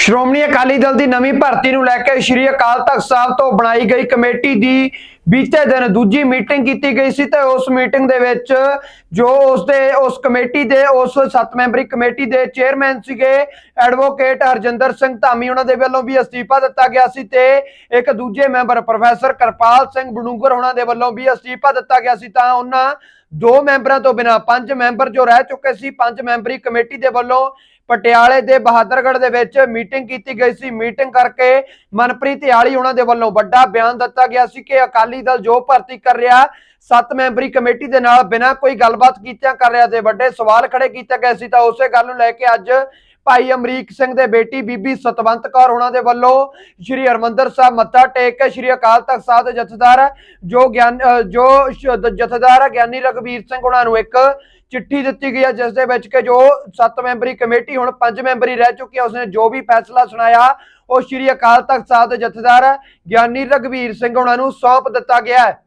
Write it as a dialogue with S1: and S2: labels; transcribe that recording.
S1: ਸ਼੍ਰੋਮਣੀ ਅਕਾਲੀ ਦਲ ਦੀ ਨਵੀਂ ਭਰਤੀ ਨੂੰ ਲੈ ਕੇ ਸ਼੍ਰੀ ਅਕਾਲ ਤਖਤ ਸਾਹਿਬ ਤੋਂ ਬਣਾਈ ਗਈ ਕਮੇਟੀ ਦੀ ਬੀਤੇ ਦਿਨ ਦੂਜੀ ਮੀਟਿੰਗ ਕੀਤੀ ਗਈ ਸੀ ਤੇ ਉਸ ਮੀਟਿੰਗ ਦੇ ਵਿੱਚ ਜੋ ਉਸ ਦੇ, ਉਸ ਕਮੇਟੀ ਦੇ, ਉਸ 7 ਮੈਂਬਰੀ ਕਮੇਟੀ ਦੇ ਚੇਅਰਮੈਨ ਸੀਗੇ, ਐਡਵੋਕੇਟ ਹਰਜਿੰਦਰ ਸਿੰਘ ਧਾਮੀ, ਉਹਨਾਂ ਦੇ ਵੱਲੋਂ ਵੀ ਅਸਤੀਫਾ ਦਿੱਤਾ ਗਿਆ ਸੀ ਤੇ ਇੱਕ ਦੂਜੇ ਮੈਂਬਰ ਪ੍ਰੋਫੈਸਰ ਕਰਪਾਲ ਸਿੰਘ ਬਡੂੰਗਰ ਉਹਨਾਂ ਦੇ ਵੱਲੋਂ ਵੀ ਅਸਤੀਫਾ ਦਿੱਤਾ ਗਿਆ ਸੀ। ਤਾਂ ਉਹਨਾਂ ਦੋ ਮੈਂਬਰਾਂ ਤੋਂ ਬਿਨਾਂ ਪੰਜ ਮੈਂਬਰ ਜੋ ਰਹਿ ਚੁੱਕੇ ਸੀ, ਪੰਜ ਮੈਂਬਰੀ ਕਮੇਟੀ ਦੇ ਵੱਲੋਂ ਪਟਿਆਲੇ ਦੇ ਬਹਾਦਰਗੜ੍ਹ ਦੇ ਵਿੱਚ ਮੀਟਿੰਗ ਕੀਤੀ ਗਈ ਸੀ। ਮੀਟਿੰਗ ਕਰਕੇ ਮਨਪ੍ਰੀਤ ਯਾਲੀ ਉਹਨਾਂ ਦੇ ਵੱਲੋਂ ਵੱਡਾ ਬਿਆਨ ਦਿੱਤਾ ਗਿਆ ਸੀ ਕਿ ਅਕਾਲੀ ਦਲ ਜੋ ਭਰਤੀ ਕਰ ਰਿਹਾ, ਸੱਤ ਮੈਂਬਰੀ ਕਮੇਟੀ ਦੇ ਨਾਲ ਬਿਨਾਂ ਕੋਈ ਗੱਲਬਾਤ ਕੀਤਿਆਂ ਕਰ ਰਿਹਾ ਤੇ ਵੱਡੇ ਸਵਾਲ ਖੜੇ ਕੀਤੇ ਗਏ ਸੀ ਤਾਂ ਉਸੇ ਗੱਲ ਨੂੰ ਲੈ ਕੇ ਅੱਜ ਭਾਈ ਅਮਰੀਕ ਸਿੰਘ ਦੇ ਬੇਟੀ ਬੀਬੀ ਸਤਵੰਤ ਕੌਰ ਉਹਨਾਂ ਦੇ ਵੱਲੋਂ ਸ਼੍ਰੀ ਹਰਮੰਦਰ ਸਾਹਿਬ ਮੱਥਾ ਟੇਕ ਕੇ ਸ਼੍ਰੀ ਅਕਾਲ ਤਖਤ ਸਾਹਿਬ ਦੇ ਜਥੇਦਾਰ, ਜੋ ਗਿਆਨ ਜੋ ਜਥੇਦਾਰ ਗਿਆਨੀ ਰਘਵੀਰ ਸਿੰਘ ਉਹਨਾਂ ਨੂੰ ਇੱਕ ਚਿੱਠੀ ਦਿੱਤੀ ਗਈ ਹੈ, ਜਿਸ ਦੇ ਵਿੱਚ ਕਿ ਜੋ ਸੱਤ ਮੈਂਬਰੀ ਕਮੇਟੀ ਹੁਣ ਪੰਜ ਮੈਂਬਰੀ ਰਹਿ ਚੁੱਕੀ ਹੈ, ਉਸਨੇ ਜੋ ਵੀ ਫੈਸਲਾ ਸੁਣਾਇਆ, ਉਹ ਸ਼੍ਰੀ ਅਕਾਲ ਤਖਤ ਸਾਹਿਬ ਦੇ ਜਥੇਦਾਰ ਗਿਆਨੀ ਰਘਵੀਰ ਸਿੰਘ ਉਹਨਾਂ ਨੂੰ ਸੌਂਪ ਦਿੱਤਾ ਗਿਆ ਹੈ।